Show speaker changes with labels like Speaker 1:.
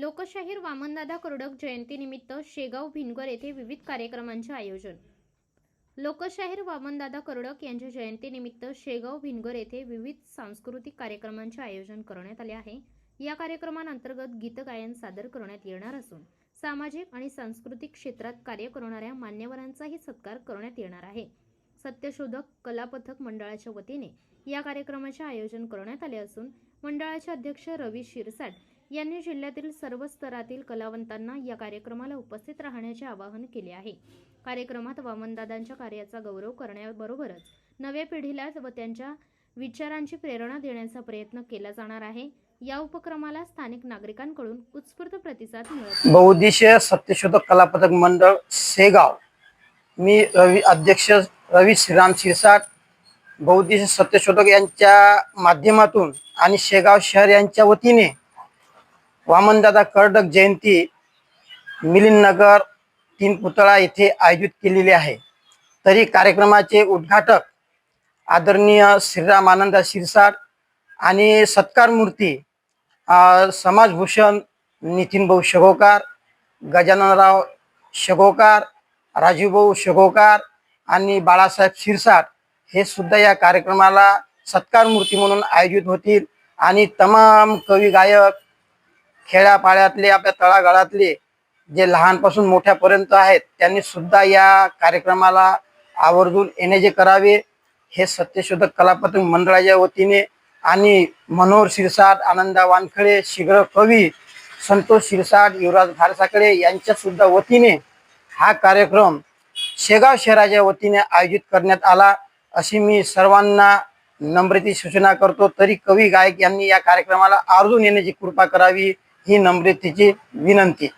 Speaker 1: लोकशाहीर वामनदादा जयंती जयंतीनिमित्त शेगाव भिनगर येथे विविध कार्यक्रमांचे आयोजन लोकशाहीर वामनदादा कर्डक यांच्या जयंतीनिमित्त शेगाव भिनगर येथे विविध सांस्कृतिक कार्यक्रमांचे आयोजन करण्यात आले आहे या कार्यक्रमांतर्गत गीतगायन सादर करण्यात येणार असून सामाजिक आणि सांस्कृतिक क्षेत्रात कार्य करणाऱ्या मान्यवरांचाही सत्कार करण्यात येणार आहे सत्यशोधक कलापथक मंडळाच्या वतीने या कार्यक्रमाचे आयोजन करण्यात आले असून मंडळाचे अध्यक्ष रवी शिरसाट यांनी जिल्ह्यातील सर्व स्तरातील कलावंतांना या कार्यक्रमाला उपस्थित राहण्याचे आवाहन केले आहे कार्यक्रमात वामनदादांच्या कार्याचा गौरव करण्याबरोबरच नव्या पिढीला व त्यांच्या विचारांची प्रेरणा देण्याचा प्रयत्न केला जाणार आहे या उपक्रमाला स्थानिक नागरिकांकडून उत्स्फूर्त प्रतिसाद मिळत
Speaker 2: बहुद्देशीय सत्यशोधक कलापथक मंडळ शेगाव मी रवी अध्यक्ष रवी श्रीराम शिरसाट बहुद्देशीय सत्यशोधक यांच्या माध्यमातून आणि शेगाव शहर यांच्या वतीने वामनदादा कर्डक जयंती मिलिंदनगर तीन पुतळा येथे आयोजित केलेली आहे तरी कार्यक्रमाचे उद्घाटक आदरणीय श्रीराम आनंद शिरसाट आणि सत्कार मूर्ती समाजभूषण नितीनभाऊ शगोकार गजाननराव शगोकार राजीवभाऊ शगोकार आणि बाळासाहेब शिरसाट हे सुद्धा या कार्यक्रमाला सत्कार म्हणून आयोजित होतील आणि तमाम कवी गायक खेड्यापाड्यातले आपल्या तळागाळातले जे लहानपासून मोठ्यापर्यंत आहेत त्यांनी सुद्धा या कार्यक्रमाला आवर्जून येणे जे करावे हे सत्यशोधक कलापथक मंडळाच्या वतीने आणि मनोहर शिरसाट आनंदा वानखळे शीघ्र कवी संतोष शिरसाट युवराज भारसाकडे यांच्या सुद्धा वतीने हा कार्यक्रम शेगाव शहराच्या वतीने आयोजित करण्यात आला अशी मी सर्वांना नम्रती सूचना करतो तरी कवी गायक यांनी या कार्यक्रमाला आवर्जून येण्याची कृपा करावी ही नम्रतेची विनंती